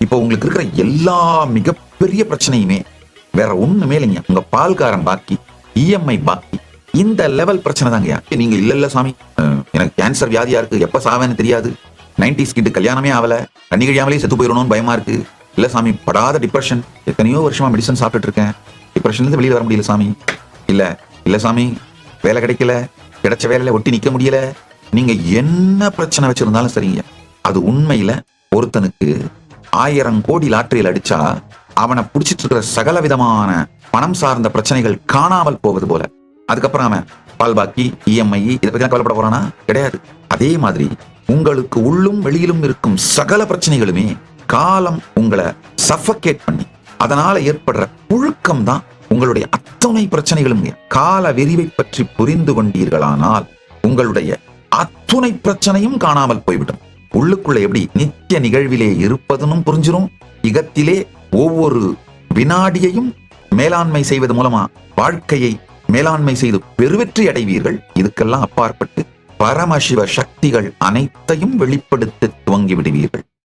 இப்போ உங்களுக்கு இருக்கிற எல்லா மிகப்பெரிய பிரச்சனையுமே வேற ஒண்ணுமே இல்லைங்க. உங்க பால்காரன் பாக்கி இஎம்ஐ பாக்கி இந்த லெவல் பிரச்சனை தாங்கய்யா நீங்க இல்ல இல்ல சாமி. எனக்கு கேன்சர் வியாதியா இருக்கு. எப்ப சாவேன்னு தெரியாது. நைன்டிஸ் கிட்ட கல்யாணமே ஆகல தண்ணி கழியாமலே செத்து போயிடணும்னு பயமா இருக்கு. இல்ல சாமி படாத டிப்ரெஷன் எத்தனையோ வருஷமா மெடிசன் சாப்பிட்டுட்டு இருக்கேன். டிப்ரெஷன்ல இருந்து வெளியில வர முடியல சாமி. இல்ல இல்ல சாமி. வேலை கிடைக்கல. கிடைச்ச வேலையில ஒட்டி நிக்க முடியல. நீங்க என்ன பிரச்சனை வச்சிருந்தாலும் சரிங்க அது உண்மையில ஒருத்தனுக்கு ஆயிரம் கோடி லாட்டரியில் அடிச்சா அவனை புடிச்சிட்டு இருக்கிற சகல விதமான பணம் சார்ந்த பிரச்சனைகள் காணாமல் போவது போல. அதுக்கப்புறம் அவன் பால் பாக்கி இஎம்ஐ இதை பத்தி கவலைப்பட போறானா? கிடையாது. அதே மாதிரி உங்களுக்கு உள்ளும் வெளியிலும் இருக்கும் சகல பிரச்சனைகளுமே காலம் உங்களை சஃபகேட் பண்ணி அதனால ஏற்படுற புழுக்கம் தான் உங்களுடைய அத்தனை பிரச்சனைகளும். கால விரிவை பற்றி புரிந்து கொண்டீர்களானால் உங்களுடைய அத்துணை பிரச்சனையும் காணாமல் போய்விடும். உள்ளுக்குள்ள எப்படி நித்திய நிகழ்விலே இருப்பதுன்னு புரிஞ்சிடும் இகத்திலே ஒவ்வொரு வினாடியையும் மேலாண்மை செய்வது மூலமா வாழ்க்கையை மேலாண்மை செய்து பெருவெற்றி அடைவீர்கள். இதுக்கெல்லாம் அப்பாற்பட்டு பரமசிவ சக்திகள் அனைத்தையும் வெளிப்படுத்த துவங்கி விடுவீர்கள்.